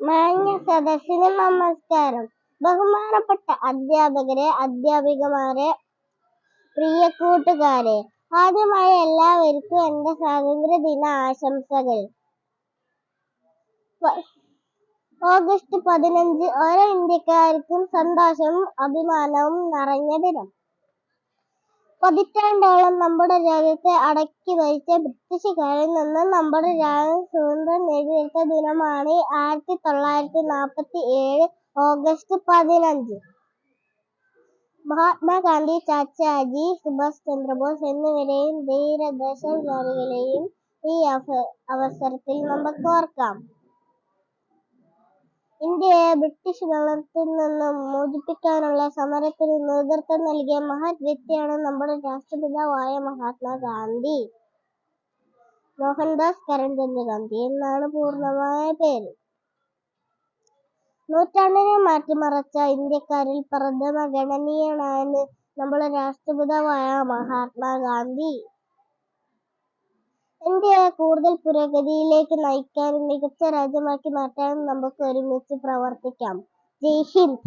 മാന്യ സദസ്സിന് നമസ്കാരം. ബഹുമാനപ്പെട്ട അധ്യാപകരെ അധ്യാപികമാരെ പ്രിയ കൂട്ടുകാരെ ആദ്യമായി എല്ലാവർക്കും എന്റെ സ്വാതന്ത്ര്യ ദിന ആശംസകൾ ഓഗസ്റ്റ് പതിനഞ്ച് ഓരോ ഇന്ത്യക്കാർക്കും സന്തോഷവും അഭിമാനവും നിറഞ്ഞ ദിനം. പതിറ്റാണ്ടോളം നമ്മുടെ രാജ്യത്തെ അടക്കി ഭരിച്ച ബ്രിട്ടീഷുകാരിൽ നിന്ന് നമ്മുടെ രാജ്യം സ്വാതന്ത്ര്യം നേടിയെടുത്ത ദിനമാണ് ആയിരത്തി തൊള്ളായിരത്തി നാൽപ്പത്തി ഏഴ് ഓഗസ്റ്റ് പതിനഞ്ച്. മഹാത്മാഗാന്ധി ചാച്ചാജി സുഭാഷ് ചന്ദ്രബോസ് എന്നിവരെയും ധീരദേശകാരികളെയും ഈ അവസരത്തിൽ നമുക്ക് ഓർക്കാം. ഇന്ത്യയെ ബ്രിട്ടീഷ് ഭരണത്തിൽ നിന്നും മോചിപ്പിക്കാനുള്ള സമരത്തിന് നേതൃത്വം നൽകിയ മഹത് വ്യക്തിയാണ് നമ്മുടെ രാഷ്ട്രപിതാവായ മഹാത്മാഗാന്ധി മോഹൻദാസ് കരംചന്ദ് ഗാന്ധി എന്നാണ് പൂർണമായ പേര്. നൂറ്റാണ്ടിനെ മാറ്റിമറച്ച ഇന്ത്യക്കാരിൽ പ്രഥമ ഗണനീയനാണ് നമ്മുടെ രാഷ്ട്രപിതാവായ മഹാത്മാഗാന്ധി ഇന്ത്യയെ കൂടുതൽ പുരോഗതിയിലേക്ക് നയിക്കാനും മികച്ച രാജ്യമാക്കി മാറ്റാനും നമുക്ക് ഒരുമിച്ച് പ്രവർത്തിക്കാം? ജയ് ഹിന്ദ്.